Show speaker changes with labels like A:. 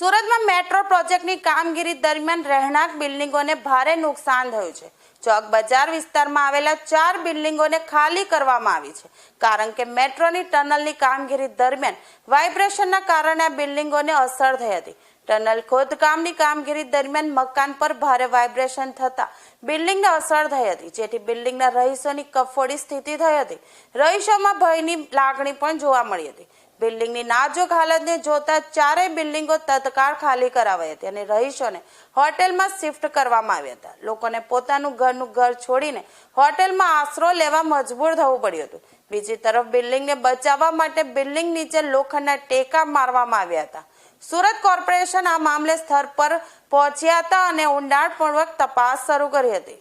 A: Metro પ્રોજેક્ટની કામગીરી દરમિયાન રહેણાંક બિલ્ડિંગોને ભારે નુકસાન થયું છે. ચોક બજાર વિસ્તારમાં આવેલા ચાર બિલ્ડિંગોને ખાલી કરવામાં આવી છે. કારણ કે મેટ્રોની ટનલની કામગીરી દરમિયાન વાઇબ્રેશનના કારણે આ બિલ્ડિંગોને અસર થઈ હતી. ટનલ ખોદકામની કામગીરી દરમિયાન મકાન પર ભારે વાઇબ્રેશન થતા બિલ્ડિંગને અસર થઈ હતી, જેથી બિલ્ડિંગના રહીશોની કફોડી સ્થિતિ થઈ હતી. રહીશોમાં ભયની લાગણી પણ જોવા મળી હતી. બિલ્ડિંગની નાજુક હાલતને જોતા ચારેય બિલ્ડિંગો તત્કાળ ખાલી કરાવાઈ હતી અને રહીશોને હોટેલમાં શિફ્ટ કરવામાં આવ્યા હતા. લોકોને પોતાનું ઘરનું ઘર છોડીને હોટેલમાં આશરો લેવા મજબૂર થવું પડ્યું હતું. બીજી તરફ બિલ્ડિંગને બચાવવા માટે બિલ્ડિંગ નીચે લોખંડના ટેકા મારવામાં આવ્યા હતા. સુરત કોર્પોરેશન આ મામલે સ્થળ પર પહોંચ્યા હતા અને ઊંડાણપૂર્વક તપાસ શરૂ કરી હતી.